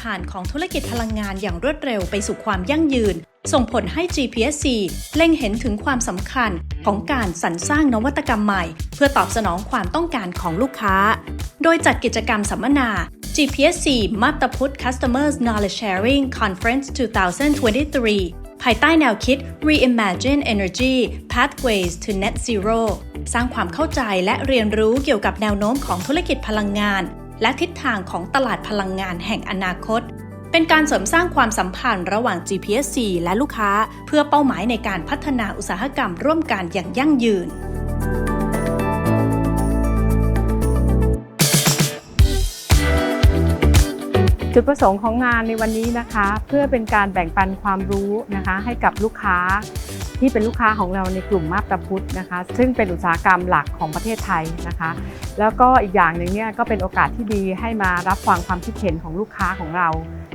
ผ่านของธุรกิจพลังงานอย่างรวดเร็วไปสู่ความยั่งยืน ส่งผลให้ GPSC เล็งเห็นถึงความสำคัญของการสรรสร้างนวัตกรรมใหม่ เพื่อตอบสนองความต้องการของลูกค้า โดยจัดกิจกรรมสัมมนา GPSC มาตพุทธ Customers Knowledge Sharing Conference 2023 ภายใต้แนวคิด Reimagine Energy Pathways to Net Zero สร้างความเข้าใจและเรียนรู้เกี่ยวกับแนวโน้มของธุรกิจพลังงาน และทิศทางของตลาดพลังงานแห่งอนาคต เป็นการเสริมสร้างความสัมพันธ์ระหว่าง GPSC และลูกค้า เพื่อเป้าหมายในการพัฒนาอุตสาหกรรมร่วมกันอย่างยั่งยืนจุดประสงค์ของงานในวันนี้นะคะ เพื่อเป็นการแบ่งปันความรู้นะคะ ให้กับลูกค้า ที่เป็นลูกค้าของเราในกลุ่มมาบตาพุทธนะคะ ซึ่งเป็นอุตสาหกรรมหลักของประเทศไทยนะคะ แล้วก็อีกอย่างหนึ่งเนี่ยก็เป็นโอกาสที่ดีให้มารับฟังความคิดเห็นของลูกค้าของเรา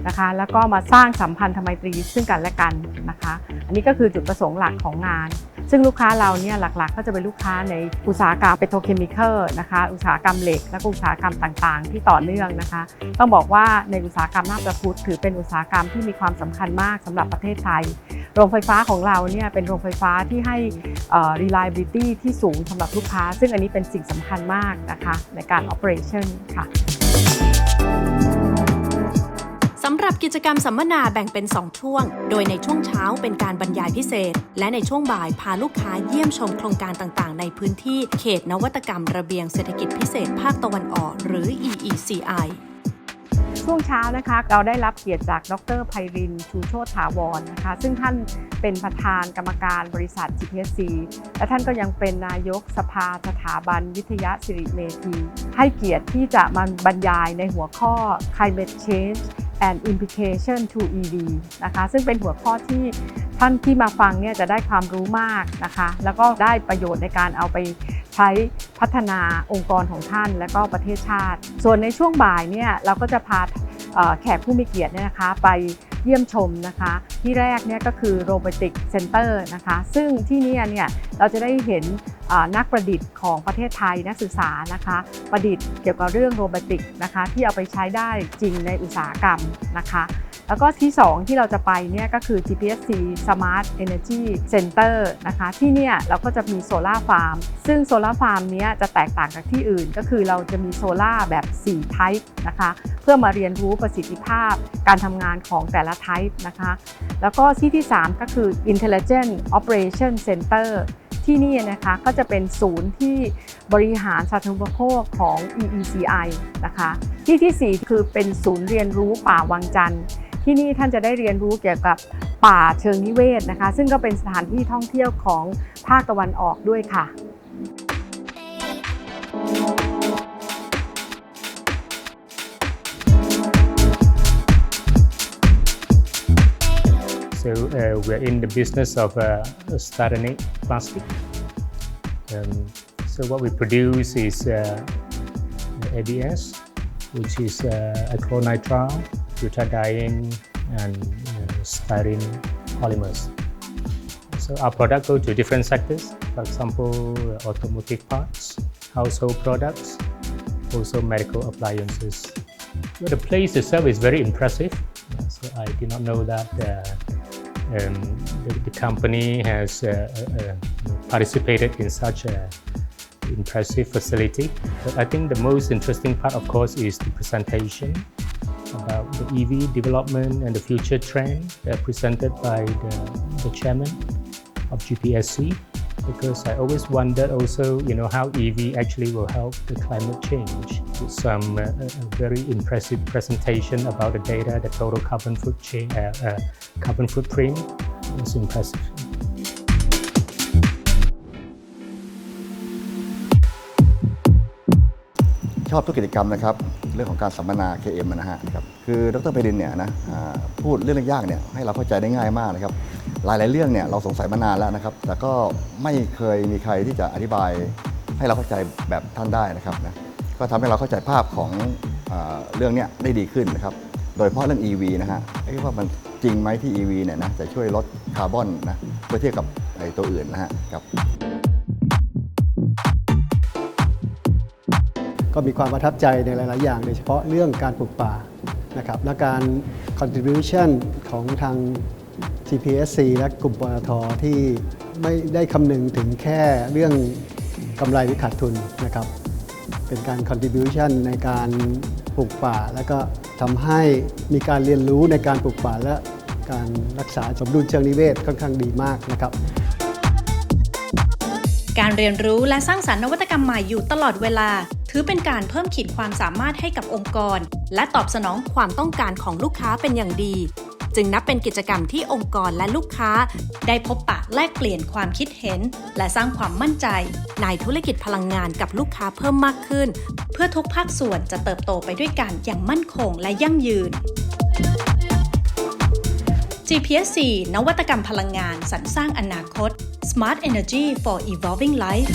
นะคะ แล้วก็มาสร้างสัมพันธไมตรีซึ่งกันและกันนะคะ อันนี้ก็คือจุดประสงค์หลักของงาน ซึ่งลูกค้าเราเนี่ยหลักๆ ก็จะเป็นลูกค้าในอุตสาหกรรมเปโตรเคมีคอลนะคะอุตสาหกรรมเหล็กและอุตสาหกรรมต่างๆ ที่ต่อเนื่องนะคะ ต้องบอกว่าในอุตสาหกรรมนาบตะพุธถือเป็นอุตสาหกรรมที่มีความสำคัญมากสำหรับประเทศไทย โรงไฟฟ้าของเราเนี่ยเป็นโรงไฟฟ้าที่ให้ reliability ที่สูงสำหรับลูกค้า ซึ่งอันนี้เป็นสิ่งสำคัญมากนะคะในการ operation ค่ะ สำหรับกิจกรรมสัมมนาแบ่งเป็น 2 ช่วง โดยในช่วงเช้าเป็นการบรรยายพิเศษ และในช่วงบ่ายพาลูกค้าเยี่ยมชมโครงการต่างๆ ในพื้นที่เขตนวัตกรรมระเบียงเศรษฐกิจพิเศษภาคตะวันออก หรือ EECI ช่วงเช้านะคะเราได้รับเกียรติจากดรไพริน ชูโชติถาวรนะคะ ซึ่งท่านเป็นประธานกรรมการบริษัท GPSC และท่านก็ยังเป็นนายกสภาสถาบันวิทยาสิริเมธีให้เกียรติที่จะมาบรรยายในหัวข้อ Climate Change and Implication to EV นะคะซึ่งเป็นหัวข้อที่ท่านที่มาฟังเนี่ยจะได้ความรู้มากนะคะแล้วก็ได้ประโยชน์ในการเอาไปใช้พัฒนาองค์กรของท่านและก็ประเทศชาติ ส่วนในช่วงบ่ายเนี่ยเราก็จะพาแขกผู้มีเกียรติเนี่ยนะคะไปเยี่ยมชมนะคะ ที่แรกเนี่ยก็คือโรบอติกเซ็นเตอร์นะคะซึ่งที่นี่เนี่ยเราจะได้เห็น นักประดิษฐ์ของประเทศไทยนักศึกษานะคะ ประดิษฐ์เกี่ยวกับเรื่องโรบอติกนะคะที่เอาไปใช้ได้จริงในอุตสาหกรรมนะคะแล้วก็ที่ 2 ที่เราจะไปเนี่ยก็คือ GPSC Smart Energy Center นะคะที่เนี่ยเราก็จะมีโซลาร์ฟาร์มซึ่งโซลาร์ฟาร์มเนี้ยจะแตกต่างจากที่อื่น ก็คือเราจะมีโซลาร์แบบ4 type นะคะเพื่อมาเรียนรู้ประสิทธิภาพการทำงานของแต่ละ type นะคะแล้วก็ที่ที่ 3 ก็คือ Intelligent Operation Center ที่นี่นะคะก็จะเป็นศูนย์ที่บริหารสาธารณูปโภคของ EECI นะคะ ที่ทีสี่ 4 คือเป็นศูนย์เรียนรู้ป่าวังจันทร์ที่นี่ท่านจะได้เรียนรู้เกี่ยวกับป่าเชิงนิเวศนะคะ ซึ่งก็เป็นสถานที่ท่องเที่ยวของภาคตะวันออกด้วยค่ะ So uh, we're in the business of uh, styrenic plastic. Um, so what we produce is uh, ABS, which is uh, acrylonitrile, butadiene, and uh, styrene polymers. So our product go to different sectors. For example, automotive parts, household products, also medical appliances. Well, the place itself is very impressive. So I did not know that uh, um, the, the company has uh, uh, uh, participated in such a impressive facility. But I think the most interesting part, of course, is the presentation about the EV development and the future trend uh, presented by the, the chairman of GPSC. Because I always wondered also, you know, how EV actually will help the climate change. With some uh, uh, very impressive presentation about the data, the total carbon foot chain, uh, uh, carbon footprint was impressive. ชอบทุกกิจกรรมนะครับ เรื่องของการสัมมนา KM นะฮะครับคือดรไพรินเนี่ยนะอ่าพูดเรื่องยากๆเนี่ยให้เราเข้าใจได้ง่ายมากนะครับ หลาย ๆ เรื่องเนี่ยเราสงสัยมานานแล้วนะครับ แต่ก็ไม่เคยมีใครที่จะอธิบายให้เราเข้าใจแบบท่านได้นะครับนะก็ทำให้เราเข้าใจภาพของอเรื่องเนี้ยได้ดีขึ้นนะครับ โดยเฉพาะเรื่อง EV นะฮะเอ๊ะว่ามันจริงไหมที่ EV เนี่ยนะจะช่วยลดคาร์บอนนะเมื่อเทียบกับไอ้ตัวอื่นนะฮะครับก็มีความประทับใจในหลาย ๆ อย่างโดยเฉพาะเรื่องการปลูกป่านะครับและการ contribution ของทาง GPSC และกลุ่มปตทที่ไม่ได้คำนึงถึงแค่เรื่องกำไรหรือขาดทุนนะครับ เป็นการ contribution ในการปลูกป่า แล้วก็ทำให้มีการเรียนรู้ในการปลูกป่าและการรักษาสมดุลเชิงนิเวศค่อนข้างดีมากนะครับการเรียนรู้และสร้างสรรค์นวัตกรรมใหม่อยู่ตลอดเวลา ถือเป็นการเพิ่มขีดความสามารถให้กับองค์กร และตอบสนองความต้องการของลูกค้าเป็นอย่างดี จึงนับเป็นกิจกรรมที่องค์กรและลูกค้า ได้พบปะแลกเปลี่ยนความคิดเห็น และสร้างความมั่นใจ ในธุรกิจพลังงานกับลูกค้าเพิ่มมากขึ้น เพื่อทุกภาคส่วนจะเติบโตไปด้วยกันอย่างมั่นคงและยั่งยืน GPSC นวัตกรรมพลังงานสรรสร้างอนาคต Smart Energy for Evolving Life